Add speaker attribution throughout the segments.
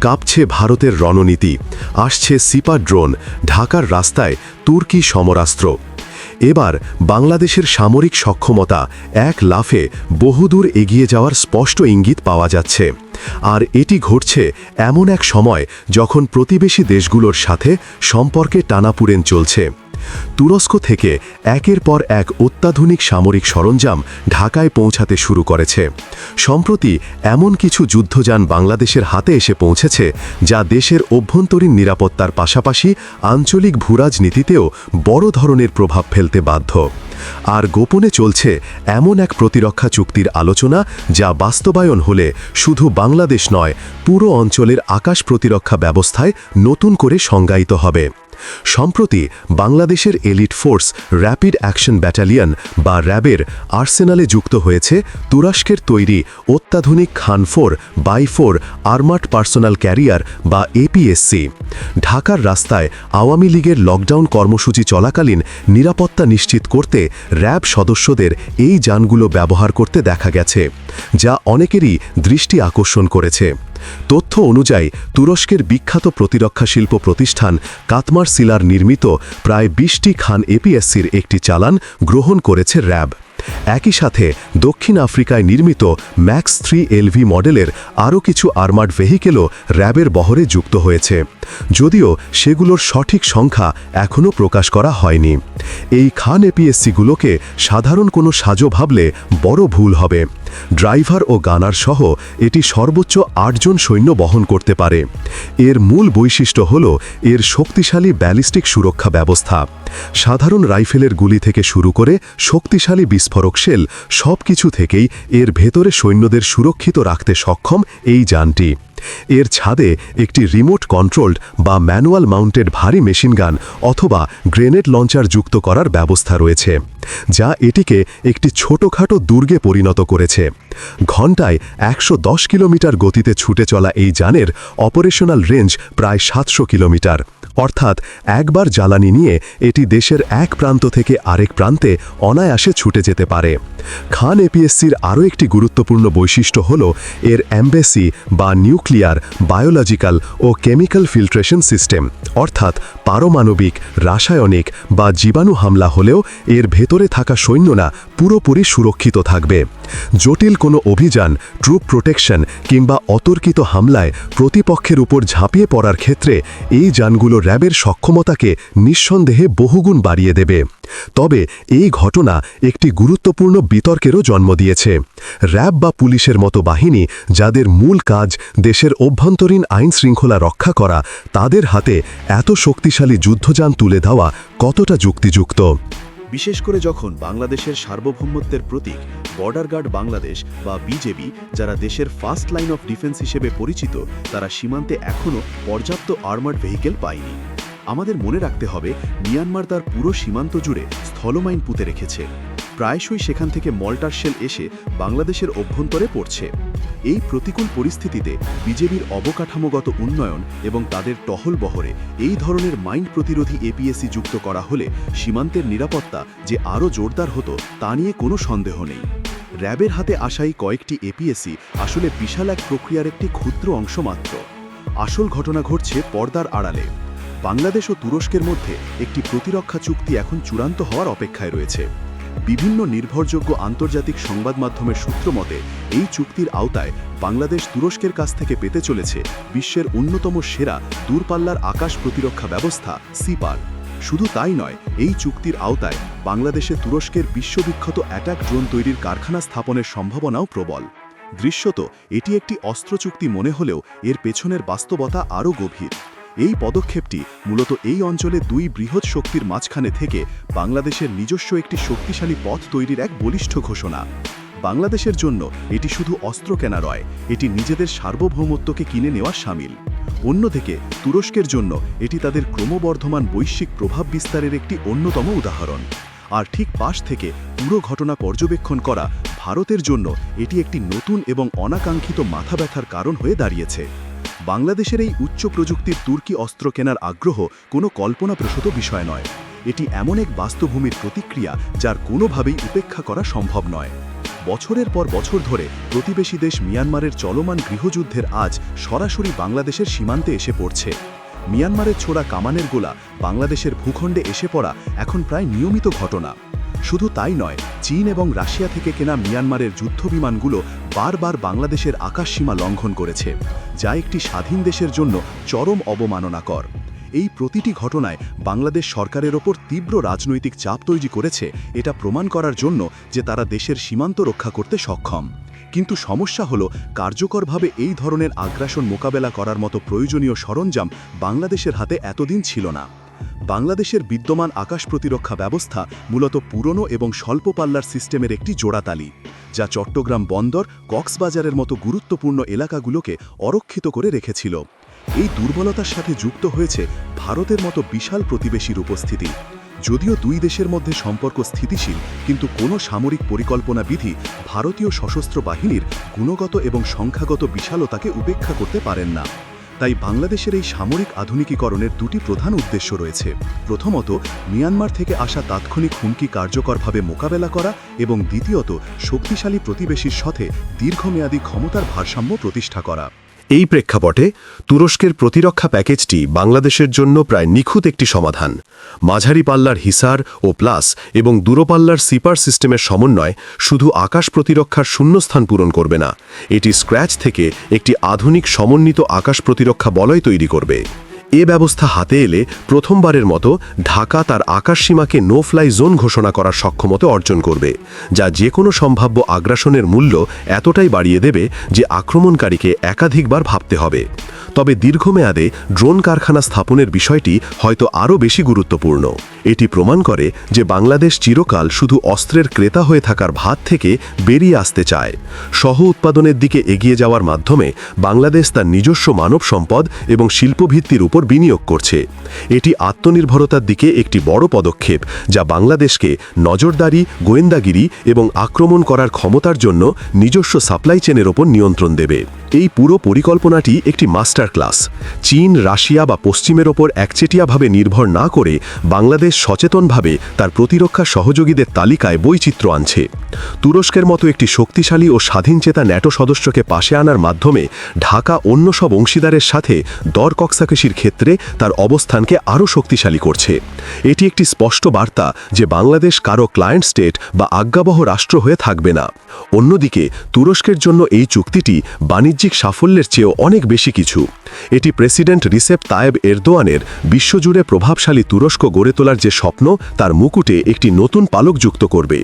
Speaker 1: কাঁপছে ভারতের রণনীতি। আসছে সিপা ড্রোন, ঢাকার রাস্তায় তুর্কি সমরাস্ত্র। এবার বাংলাদেশের সামরিক সক্ষমতা এক লাফে বহুদূর এগিয়ে যাওয়ার স্পষ্ট ইঙ্গিত পাওয়া যাচ্ছে। আর এটি ঘটছে এমন এক সময় যখন প্রতিবেশী দেশগুলোর সাথে সম্পর্কে টানাপুরেন চলছে। তুরস্ক থেকে একের পর এক অত্যাধুনিক সামরিক সরঞ্জাম ঢাকায় পৌঁছাতে শুরু করেছে। সম্প্রতি এমন কিছু যুদ্ধযান বাংলাদেশের হাতে এসে পৌঁছেছে, যা দেশের অভ্যন্তরীণ নিরাপত্তার পাশাপাশি আঞ্চলিক ভূরাজনীতিতেও বড় ধরনের প্রভাব ফেলতে বাধ্য। আর গোপনে চলছে এমন এক প্রতিরক্ষা চুক্তির আলোচনা, যা বাস্তবায়ন হলে শুধু বাংলাদেশ নয়, পুরো অঞ্চলের আকাশ প্রতিরক্ষা ব্যবস্থায় নতুন করে সংজ্ঞায়িত হবে। সম্প্রতি বাংলাদেশের elite force rapid action battalion বা র্যাবের আর্সেনালে যুক্ত হয়েছে তুরস্কের তৈরি অত্যাধুনিক খান খানফোর বাইফোর আর্মার্ড পার্সোনাল ক্যারিয়ার বা এপিএসসি ঢাকার রাস্তায় আওয়ামী লীগের লকডাউন কর্মসূচি চলাকালীন নিরাপত্তা নিশ্চিত করতে র্যাব সদস্যদের এই যানগুলো ব্যবহার করতে দেখা গেছে, যা অনেকেরই দৃষ্টি আকর্ষণ করেছে। তথ্য অনুযায়ী, তুরস্কের বিখ্যাত প্রতিরক্ষা শিল্প প্রতিষ্ঠান কাতমার সিলার নির্মিত প্রায় বিশটি খান এপিএসসির একটি চালান গ্রহণ করেছে র্যাব। একই সাথে দক্ষিণ আফ্রিকায় নির্মিত ম্যাক্স থ্রি এলভি মডেলের আরও কিছু আর্মার্ড ভেহিকেলও র্যাবের বহরে যুক্ত হয়েছে। যদিও সেগুলোর সঠিক সংখ্যা এখনও প্রকাশ করা হয়নি। এই খান এপিএসসিগুলোকে সাধারণ কোনো সাজো ভাবলে বড় ভুল হবে। ড্রাইভার ও গানার সহ এটি সর্বোচ্চ আটজন সৈন্য বহন করতে পারে। এর মূল বৈশিষ্ট্য হল এর শক্তিশালী ব্যালিস্টিক সুরক্ষা ব্যবস্থা। সাধারণ রাইফেলের গুলি থেকে শুরু করে শক্তিশালী বিস্ফোরক শেল সব কিছু থেকেই এর ভেতরে সৈন্যদের সুরক্ষিত রাখতে সক্ষম এই যানটি। এর ছাদে একটি রিমোট কন্ট্রোলড বা ম্যানুয়াল মাউন্টেড ভারী মেশিনগান অথবা গ্রেনেড লঞ্চার যুক্ত করার ব্যবস্থা রয়েছে, যা এটিকে একটি ছোটখাটো দুর্গে পরিণত করেছে। ঘণ্টায় একশো কিলোমিটার গতিতে ছুটে চলা এই যানের অপারেশনাল রেঞ্জ প্রায় সাতশো কিলোমিটার। অর্থাৎ একবার জ্বালানি নিয়ে এটি দেশের এক প্রান্ত থেকে আরেক প্রান্তে অনায়াসে ছুটে যেতে পারে। খান এপিএসসির আরও একটি গুরুত্বপূর্ণ বৈশিষ্ট্য হল এর অ্যাম্বেসি বা নিউক্লিয়ার, বায়োলজিক্যাল ও কেমিক্যাল ফিল্ট্রেশন সিস্টেম। অর্থাৎ পারমাণবিক, রাসায়নিক বা জীবাণু হামলা হলেও এর ভেতরে থাকা সৈন্যরা পুরোপুরি সুরক্ষিত থাকবে। জটিল কোনো অভিযান ট্রুপ প্রোটেকশন কিংবা অতর্কিত হামলায় প্রতিপক্ষের উপর ঝাঁপিয়ে পড়ার ক্ষেত্রে এই যানগুলো র্যাবের সক্ষমতাকে নিঃসন্দেহে বহুগুণ বাড়িয়ে দেবে। তবে এই ঘটনা একটি গুরুত্বপূর্ণ বিতর্কেরও জন্ম দিয়েছে। র্যাব বা পুলিশের মতো বাহিনী যাদের মূল কাজ দেশের অভ্যন্তরীণ আইন শৃঙ্খলা রক্ষা করা, তাদের হাতে এত শক্তিশালী যুদ্ধযান তুলে দেওয়া কতটা যুক্তিযুক্ত?
Speaker 2: বিশেষ করে যখন বাংলাদেশের সার্বভৌমত্বের প্রতীক বর্ডার গার্ড বাংলাদেশ বা বিজেপি, যারা দেশের ফার্স্ট লাইন অফ ডিফেন্স হিসেবে পরিচিত, তারা সীমান্তে এখনও পর্যাপ্ত আর্মার্ড ভেহিকেল পায়নি। আমাদের মনে রাখতে হবে, মিয়ানমার তার পুরো সীমান্ত জুড়ে স্থলমাইন পুঁতে রেখেছে। প্রায়শই সেখান থেকে মল্টার শেল এসে বাংলাদেশের অভ্যন্তরে পড়ছে। এই প্রতিকূল পরিস্থিতিতে বিজেপির অবকাঠামোগত উন্নয়ন এবং তাদের টহল বহরে এই ধরনের মাইন্ড প্রতিরোধী এপিএসসি যুক্ত করা হলে সীমান্তের নিরাপত্তা যে আরও জোরদার হতো তা নিয়ে কোনো সন্দেহ নেই। র্যাবের হাতে আসাই কয়েকটি এপিএসসি আসলে বিশাল এক প্রক্রিয়ার একটি ক্ষুদ্র অংশ মাত্র। আসল ঘটনা ঘটছে পর্দার আড়ালে। বাংলাদেশ ও তুরস্কের মধ্যে একটি প্রতিরক্ষা চুক্তি এখন চূড়ান্ত হওয়ার অপেক্ষায় রয়েছে। বিভিন্ন নির্ভরযোগ্য আন্তর্জাতিক সংবাদ মাধ্যমের সূত্র মতে, এই চুক্তির আওতায় বাংলাদেশ তুরস্কের কাছ থেকে পেতে চলেছে বিশ্বের অন্যতম সেরা দূরপাল্লার আকাশ প্রতিরক্ষা ব্যবস্থা, সিপার। শুধু তাই নয়, এই চুক্তির আওতায় বাংলাদেশে তুরস্কের বিশ্ববিখ্যাত অ্যাটাক ড্রোন তৈরির কারখানা স্থাপনের সম্ভাবনাও প্রবল। দৃশ্যত, এটি একটি অস্ত্র চুক্তি মনে হলেও এর পেছনের বাস্তবতা আরও গভীর। এই পদক্ষেপটি মূলত এই অঞ্চলে দুই বৃহৎ শক্তির মাঝখানে থেকে বাংলাদেশের নিজস্ব একটি শক্তিশালী পথ তৈরির এক বলিষ্ঠ ঘোষণা। বাংলাদেশের জন্য এটি শুধু অস্ত্র কেনা নয়, এটি নিজেদের সার্বভৌমত্বকে কিনে নেওয়ার সামিল। অন্যদিকে, তুরস্কের জন্য এটি তাদের ক্রমবর্ধমান বৈশ্বিক প্রভাব বিস্তারের একটি অন্যতম উদাহরণ। আর ঠিক পাশ থেকে পুরো ঘটনা পর্যবেক্ষণ করা ভারতের জন্য এটি একটি নতুন এবং অনাকাঙ্ক্ষিত মাথা ব্যথার কারণ হয়ে দাঁড়িয়েছে। বাংলাদেশের এই উচ্চ প্রযুক্তির তুর্কি অস্ত্র কেনার আগ্রহ কোনো কল্পনাপ্রসূত বিষয় নয়। এটি এমন এক বাস্তভূমির প্রতিক্রিয়া যার কোনোভাবেই উপেক্ষা করা সম্ভব নয়। বছরের পর বছর ধরে প্রতিবেশী দেশ মিয়ানমারের চলমান গৃহযুদ্ধের আজ সরাসরি বাংলাদেশের সীমান্তে এসে পড়ছে। মিয়ানমারের ছোড়া কামানের গোলা বাংলাদেশের ভূখণ্ডে এসে পড়া এখন প্রায় নিয়মিত ঘটনা। শুধু তাই নয়, চীন এবং রাশিয়া থেকে কেনা মিয়ানমারের যুদ্ধবিমানগুলো বারবার বাংলাদেশের আকাশসীমা লঙ্ঘন করেছে, যা একটি স্বাধীন দেশের জন্য চরম অবমাননাকর। এই প্রতিটি ঘটনায় বাংলাদেশ সরকারের ওপর তীব্র রাজনৈতিক চাপ তৈরি করেছে, এটা প্রমাণ করার জন্য যে তারা দেশের সীমান্ত রক্ষা করতে সক্ষম। কিন্তু সমস্যা হলো, কার্যকরভাবে এই ধরনের আগ্রাসন মোকাবেলা করার মতো প্রয়োজনীয় সরঞ্জাম বাংলাদেশের হাতে এতদিন ছিল না। বাংলাদেশের বিদ্যমান আকাশ প্রতিরক্ষা ব্যবস্থা মূলত পুরনো এবং স্বল্প পাল্লার সিস্টেমের একটি জোড়াতালি, যা চট্টগ্রাম বন্দর, কক্সবাজারের মতো গুরুত্বপূর্ণ এলাকাগুলোকে অরক্ষিত করে রেখেছিল। এই দুর্বলতার সাথে যুক্ত হয়েছে ভারতের মতো বিশাল প্রতিবেশীর উপস্থিতি। যদিও দুই দেশের মধ্যে সম্পর্ক স্থিতিশীল, কিন্তু কোনো সামরিক পরিকল্পনা বিধি ভারতীয় সশস্ত্র বাহিনীর গুণগত এবং সংখ্যাগত বিশালতাকে উপেক্ষা করতে পারেন না। তাই বাংলাদেশের এই সামরিক আধুনিকীকরণের দুটি প্রধান উদ্দেশ্য রয়েছে। প্রথমত, মিয়ানমার থেকে আসা তাৎক্ষণিক হুমকি কার্যকরভাবে মোকাবেলা করা এবং দ্বিতীয়ত, শক্তিশালী প্রতিবেশীর সাথে দীর্ঘমেয়াদী ক্ষমতার ভারসাম্য প্রতিষ্ঠা করা।
Speaker 1: এই প্রেক্ষাপটে তুরস্কের প্রতিরক্ষা প্যাকেজটি বাংলাদেশের জন্য প্রায় নিখুঁত একটি সমাধান। মাঝারি পাল্লার হিসার ও প্লাস এবং দূরপাল্লার সিপার সিস্টেমের সমন্বয় শুধু আকাশ প্রতিরক্ষার শূন্যস্থান পূরণ করবে না, এটি স্ক্র্যাচ থেকে একটি আধুনিক সমন্বিত আকাশ প্রতিরক্ষা বলয় তৈরি করবে। এ ব্যবস্থা হাতে এলে প্রথমবারের মতো ঢাকা তার আকাশসীমাকে নো ফ্লাই জোন ঘোষণা করার সক্ষমতা অর্জন করবে, যা যে কোনো সম্ভাব্য আগ্রাসনের মূল্য এতটাই বাড়িয়ে দেবে যে আক্রমণকারীকে একাধিকবার ভাবতে হবে। তবে দীর্ঘমেয়াদে ড্রোন কারখানা স্থাপনের বিষয়টি হয়তো আরও বেশি গুরুত্বপূর্ণ। এটি প্রমাণ করে যে বাংলাদেশ চিরকাল শুধু অস্ত্রের ক্রেতা হয়ে থাকার ভাত থেকে বেরিয়ে আসতে চায়। সহ উৎপাদনের দিকে এগিয়ে যাওয়ার মাধ্যমে বাংলাদেশ তার নিজস্ব মানব সম্পদ এবং শিল্পভিত্তির উপর বিনিয়োগ করছে। এটি আত্মনির্ভরতার দিকে একটি বড় পদক্ষেপ, যা বাংলাদেশকে নজরদারি, গোয়েন্দাগিরি এবং আক্রমণ করার ক্ষমতার জন্য নিজস্ব সাপ্লাই চেনের ওপর নিয়ন্ত্রণ দেবে। এই পুরো পরিকল্পনাটি একটি মাস্টার ক্লাস। চীন, রাশিয়া বা পশ্চিমের ওপর একচেটিয়াভাবে নির্ভর না করে বাংলাদেশ সচেতনভাবে তার প্রতিরক্ষা সহযোগীদের তালিকায় বৈচিত্র্য আনছে। তুরস্কের মতো একটি শক্তিশালী ও স্বাধীনচেতা ন্যাটো সদস্যকে পাশে আনার মাধ্যমে ঢাকা অন্য সব অংশীদারের সাথে দর কক্সাকেশির ক্ষেত্রে তার অবস্থানকে আরও শক্তিশালী করছে। এটি একটি স্পষ্ট বার্তা যে বাংলাদেশ কারও ক্লায়েন্ট স্টেট বা আজ্ঞাবহ রাষ্ট্র হয়ে থাকবে না। অন্যদিকে, তুরস্কের জন্য এই চুক্তিটি বাণিজ্যিক সাফল্যের চেয়েও অনেক বেশি কিছু। এটি প্রেসিডেন্ট রিসেপ তায়েব এরদোয়ানের বিশ্বজুড়ে প্রভাবশালী তুরস্ক গড়ে তোলার যে স্বপ্ন, তার মুকুটে একটি নতুন পালক যুক্ত করবে।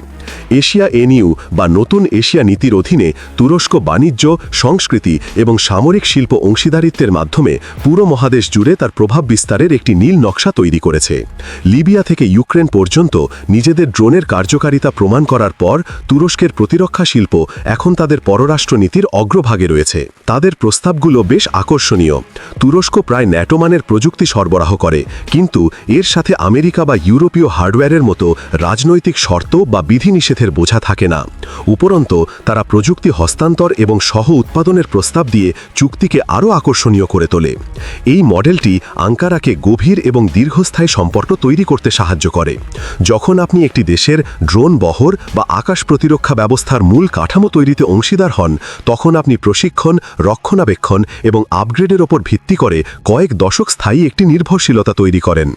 Speaker 1: এশিয়া এনইউ বা নতুন এশিয়া নীতির অধীনে তুরস্ক বাণিজ্য, সংস্কৃতি এবং সামরিক শিল্প অংশীদারিত্বের মাধ্যমে পুরো মহাদেশ জুড়ে তার প্রভাব বিস্তারের একটি নীল নকশা তৈরি করেছে। লিবিয়া থেকে ইউক্রেন পর্যন্ত নিজেদের ড্রোনের কার্যকারিতা প্রমাণ করার পর তুরস্কের প্রতিরক্ষা শিল্প এখন তাদের পররাষ্ট্রনীতির অগ্রভাগে রয়েছে। তাদের প্রস্তাবগুলো বেশ আকর্ষণীয়। তুরস্ক প্রায় ন্যাটোমানের প্রযুক্তি সরবরাহ করে, কিন্তু এর সাথে আমেরিকা বা ইউরোপীয় হার্ডওয়্যারের মতো রাজনৈতিক শর্ত বা বিধিনিষেধের বোঝা থাকে না। উপরন্ত, তারা প্রযুক্তি হস্তান্তর এবং সহ উৎপাদনের প্রস্তাব দিয়ে চুক্তিকে আরও আকর্ষণীয় করে তোলে। এই মডেলটি আঙ্কারাকে গভীর এবং দীর্ঘস্থায়ী সম্পর্ক তৈরি করতে সাহায্য করে। যখন আপনি একটি দেশের ড্রোন বহর বা আকাশ প্রতিরক্ষা ব্যবস্থার মূল কাঠামো তৈরিতে অংশীদার হন, তখন আপনি প্রশিক্ষণ রক্ষণাবেক্ষণ এবং আপগ্রেডের ওপর ভিত্তি করে কয়েক দশক স্থায়ী একটি নির্ভরশীলতা তৈরি করেন।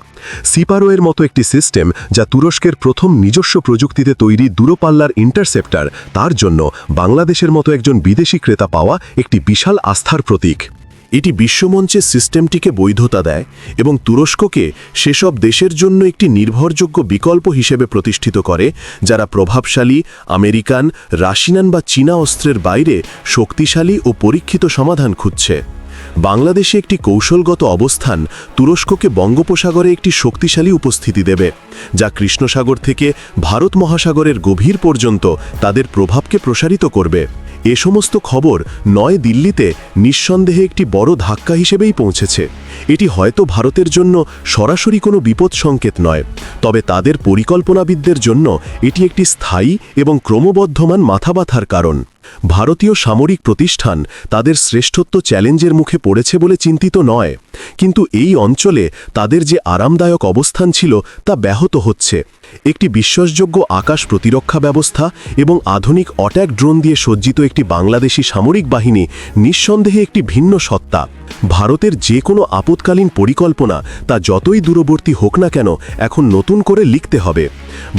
Speaker 1: সিপারোয়ের মতো একটি সিস্টেম যা তুরস্কের প্রথম নিজস্ব প্রযুক্তিতে তৈরি দূরপাল্লার ইন্টারসেপ্টার, তার জন্য বাংলাদেশের মতো একজন বিদেশি ক্রেতা পাওয়া একটি বিশাল আস্থার প্রতীক। এটি বিশ্বমঞ্চে সিস্টেমটিকে বৈধতা দেয় এবং তুরস্ককে সেসব দেশের জন্য একটি নির্ভরযোগ্য বিকল্প হিসেবে প্রতিষ্ঠিত করে, যারা প্রভাবশালী, আমেরিকান, রাশিয়ান বা চীনা অস্ত্রের বাইরে শক্তিশালী ও পরীক্ষিত সমাধান খুঁজছে। বাংলাদেশে একটি কৌশলগত অবস্থান তুরস্ককে বঙ্গোপসাগরে একটি শক্তিশালী উপস্থিতি দেবে, যা কৃষ্ণসাগর থেকে ভারত মহাসাগরের গভীর পর্যন্ত তাদের প্রভাবকে প্রসারিত করবে। এ সমস্ত খবর নয় দিল্লিতে নিঃসন্দেহে একটি বড় ধাক্কা হিসেবেই পৌঁছেছে। এটি হয়তো ভারতের জন্য সরাসরি কোনো বিপদ সংকেত নয়, তবে তাদের পরিকল্পনাবিদদের জন্য এটি একটি স্থায়ী এবং ক্রমবর্ধমান মাথাবাথার কারণ। ভারতীয় সামরিক প্রতিষ্ঠান তাদের শ্রেষ্ঠত্ব চ্যালেঞ্জের মুখে পড়েছে বলে চিন্তিত নয়, কিন্তু এই অঞ্চলে তাদের যে আরামদায়ক অবস্থান ছিল তা ব্যাহত হচ্ছে। একটি বিশ্বাসযোগ্য আকাশ প্রতিরক্ষা ব্যবস্থা এবং আধুনিক অট্যাক ড্রোন দিয়ে সজ্জিত একটি বাংলাদেশি সামরিক বাহিনী নিঃসন্দেহে একটি ভিন্ন সত্তা। ভারতের যে কোনো আপৎকালীন পরিকল্পনা তা যতই দূরবর্তী হোক না কেন এখন নতুন করে লিখতে হবে।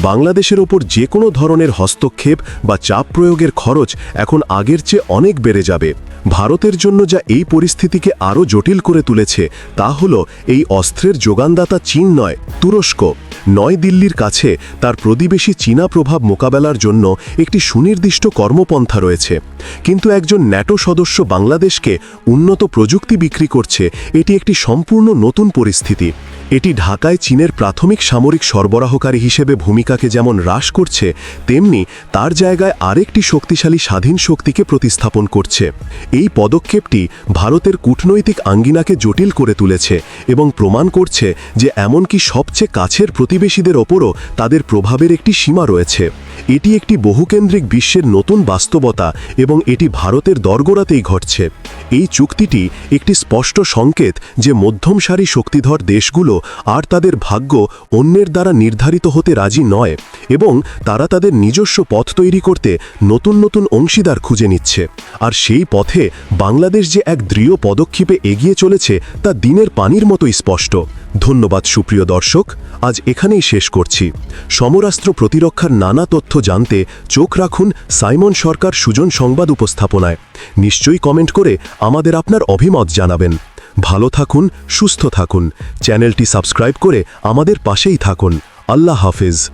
Speaker 1: বাংলাদেশের ওপর যে কোনো ধরনের হস্তক্ষেপ বা চাপ প্রয়োগের খরচ এখন আগের চেয়ে অনেক বেড়ে যাবে। ভারতের জন্য যা এই পরিস্থিতিকে আরও জটিল করে তুলেছে তা হল এই অস্ত্রের যোগানদাতা চীন নয়, তুরস্ক। নয় দিল্লির কাছে তার প্রতিবেশী চীনা প্রভাব মোকাবেলার জন্য একটি সুনির্দিষ্ট কর্মপন্থা রয়েছে। কিন্তু একজন ন্যাটো সদস্য বাংলাদেশকে উন্নত প্রযুক্তি বিক্রি করছে, এটি একটি সম্পূর্ণ নতুন পরিস্থিতি। এটি ঢাকায় চীনের প্রাথমিক সামরিক সরবরাহকারী হিসেবে ভূমিকাকে যেমন হ্রাস করছে, তেমনি তার জায়গায় আরেকটি শক্তিশালী স্বাধীন শক্তিকে প্রতিস্থাপন করছে। এই পদক্ষেপটি ভারতের কূটনৈতিক আঙ্গিনাকে জটিল করে তুলেছে এবং প্রমাণ করছে যে এমনকি সবচেয়ে কাছের প্রতিবেশীদের ওপরও তাদের প্রভাবের একটি সীমা রয়েছে। এটি একটি বহুকেন্দ্রিক বিশ্বের নতুন বাস্তবতা এবং এটি ভারতের দরগোড়াতেই ঘটছে। এই চুক্তিটি একটি স্পষ্ট সংকেত যে মধ্যম সারি শক্তিধর দেশগুলো আর তাদের ভাগ্য অন্যের দ্বারা নির্ধারিত হতে রাজি নয় এবং তারা তাদের নিজস্ব পথ তৈরি করতে নতুন নতুন অংশীদার খুঁজে নিচ্ছে। আর সেই পথে বাংলাদেশ যে এক দৃঢ় পদক্ষেপে এগিয়ে চলেছে তা দিনের পানির মতোই স্পষ্ট। ধন্যবাদ সুপ্রিয় দর্শক, আজ এখানেই শেষ করছি। সমরাস্ত্র প্রতিরক্ষার নানা তথ্য জানতে চোখ রাখুন সাইমন সরকার সুজন সংবাদ উপস্থাপনায়। নিশ্চয়ই কমেন্ট করে আমাদের আপনার অভিমত জানাবেন। ভালো থাকুন, সুস্থ থাকুন। চ্যানেলটি সাবস্ক্রাইব করে আমাদের পাশেই থাকুন। আল্লাহ হাফেজ।